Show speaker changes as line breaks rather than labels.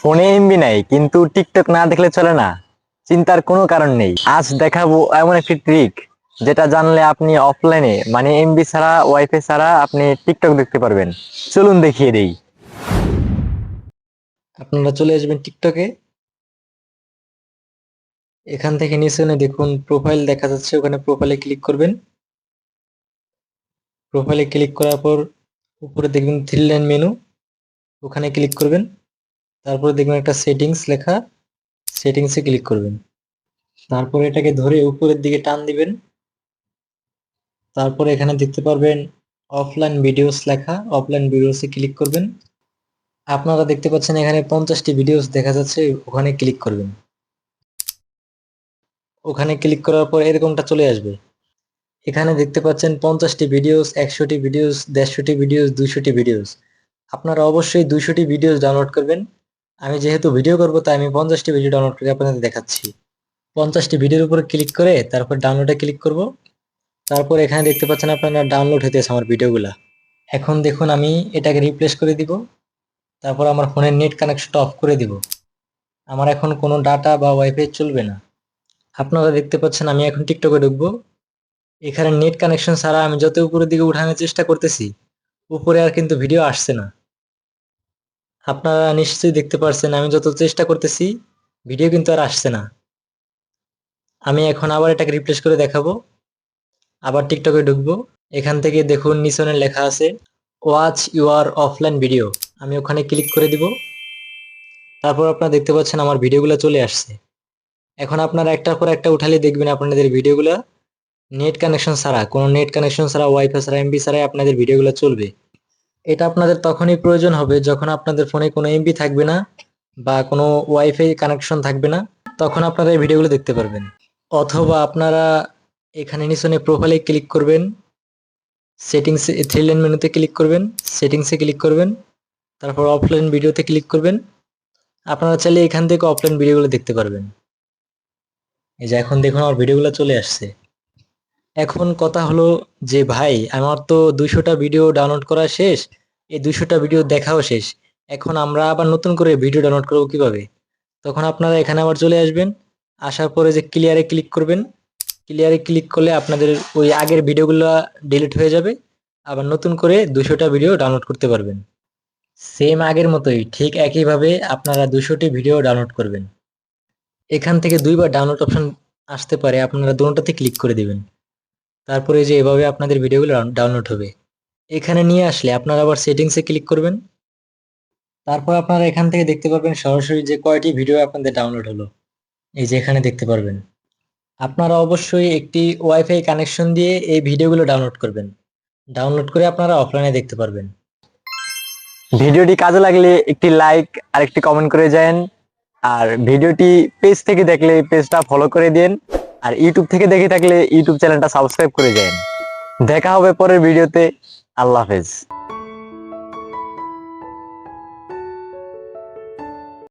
ফোনে এমবি নাই, কিন্তু টিকটক না দেখলে চলে না। চিন্তার কোনো কারণ নেই। আজ দেখাবো এমন একটি ট্রিক যেটা জানলে আপনি অফলাইনে মানে এমবি ছাড়া ওয়াইফাই ছাড়া আপনি টিকটক দেখতে পারবেন। চলুন দেখিয়ে দেই। আপনারা চলে আসবেন টিকটকে এখান থেকে নিচে দেখুন প্রোফাইল দেখা যাচ্ছে, ওখানে প্রোফাইলে ক্লিক করবেন। প্রোফাইলে ক্লিক করার পর উপরে দেখবেন থ্রি লাইন মেনু ওখানে ক্লিক করবেন। তারপরে দেখবেন একটা সেটিংস লেখা সেটিংসে ক্লিক করবেন। তারপরে এটাকে ধরে উপরের দিকে টান দিবেন। তারপরে এখানে দেখতে পারবেন অফলাইন ভিডিওস লেখা অফলাইন ভিডিওসে ক্লিক করবেন। আপনারা দেখতে পাচ্ছেন এখানে পঞ্চাশটি ভিডিওস দেখা যাচ্ছে, ওখানে ক্লিক করবেন। ওখানে ক্লিক করার পর এরকমটা চলে আসবে। এখানে দেখতে পাচ্ছেন পঞ্চাশটি ভিডিওস একশোটি ভিডিওস দেড়শোটি ভিডিওস দুইশোটি ভিডিওস আপনারা অবশ্যই দুইশোটি ভিডিওস ডাউনলোড করবেন। আমি যেহেতু ভিডিও করব, তাই আমি পঞ্চাশটি ভিডিও ডাউনলোড করে আপনাদের দেখাচ্ছি। পঞ্চাশটি ভিডিওর উপরে ক্লিক করে তারপর ডাউনলোডে ক্লিক করব। তারপর এখানে দেখতে পাচ্ছেন আপনারা ডাউনলোড হতেছে আমার ভিডিওগুলা এখন দেখুন আমি এটাকে রিপ্লেস করে দিব। তারপর আমার ফোনের নেট কানেকশনটা অফ করে দিব। আমার এখন কোনো ডাটা বা ওয়াইফাই চলবে না। আপনারা দেখতে পাচ্ছেন আমি এখন টিকটকে ঢুকবো। এখানে নেট কানেকশন ছাড়া আমি যত উপরের দিকে উঠানোর চেষ্টা করতেছি, উপরে আর কিন্তু ভিডিও আসছে না। আপনারা নিশ্চয়ই দেখতে পারছেন, আমি যত চেষ্টা করতেছি, ভিডিও কিন্তু আর আসছে না। আমি এখন আবার এটাকে রিপ্লেস করে দেখাবো। আবার টিকটকে ঢুকবো। এখান থেকে দেখুন, নিচনে লেখা আছে ওয়াচ ইউর অফলাইন ভিডিও আমি ওখানে ক্লিক করে দিব। তারপর আপনারা দেখতে পাচ্ছেন আমার ভিডিওগুলো চলে আসছে। এখন আপনারা একটার পর একটা উঠালে দেখবেন আপনাদের ভিডিওগুলো, নেট কানেকশন ছাড়া, কোনো নেট কানেকশন ছাড়া ওয়াইফাই ছাড়া এমবি ছাড়াই আপনাদের ভিডিওগুলো চলবে। এটা আপনাদের তখনই প্রয়োজন হবে যখন আপনাদের ফোনে কোনো এমবি থাকবে না বা কোনো ওয়াইফাই কানেকশন থাকবে না, তখন আপনারা এই ভিডিওগুলো দেখতে পারবেন। অথবা আপনারা এখানে নিচনে প্রোফাইলে ক্লিক করবেন সেটিংস থ্রি লাইন মেনুতে ক্লিক করবেন সেটিংসে ক্লিক করবেন, তারপর অফলাইন ভিডিওতে ক্লিক করবেন। আপনারা চাইলে এখান থেকে অফলাইন ভিডিওগুলো দেখতে পারবেন। এই যে এখন দেখুন আমার ভিডিওগুলো চলে আসছে। এখন কথা হলো যে, ভাই, আমার তো দুইশোটা ভিডিও ডাউনলোড করা শেষ, এই দুইশোটা ভিডিও দেখাও শেষ। এখন আমরা আবার নতুন করে ভিডিও ডাউনলোড করব কীভাবে? তখন আপনারা এখানে আবার চলে আসবেন, আসার পরে যে ক্লিয়ারে ক্লিক করবেন ক্লিয়ারে ক্লিক করলে আপনাদের ওই আগের ভিডিওগুলো ডিলিট হয়ে যাবে, আবার নতুন করে দুশোটা ভিডিও ডাউনলোড করতে পারবেন। সেম আগের মতোই, ঠিক একইভাবে আপনারা দুশোটি ভিডিও ডাউনলোড করবেন। এখান থেকে দুইবার ডাউনলোড অপশন আসতে পারে, আপনারা দুটোতে ক্লিক করে দিবেন। তারপরে যে এভাবে আপনাদের ভিডিওগুলো ডাউনলোড হবে। এখানে নিয়ে আসলে আপনারা আবার সেটিংসে ক্লিক করবেন। তারপর আপনারা এখান থেকে দেখতে পারবেন সরাসরি যে কয়টি ভিডিও আপনাদের ডাউনলোড হলো। এই যে এখানে দেখতে পারবেন। আপনারা অবশ্যই একটি ওয়াইফাই কানেকশন দিয়ে এই ভিডিওগুলো ডাউনলোড করবেন। ডাউনলোড করে আপনারা অফলাইনে দেখতে পারবেন। ভিডিওটি কাজে লাগলে একটি লাইক আর একটি কমেন্ট করে যান। আর ভিডিওটি পেজ থেকে দেখলে পেজটা ফলো করে দিন। আর ইউটিউব থেকে দেখে থাকলে ইউটিউব চ্যানেলটা সাবস্ক্রাইব করে যান দেখা হবে পরের ভিডিওতে আল্লাহ হাফেজ।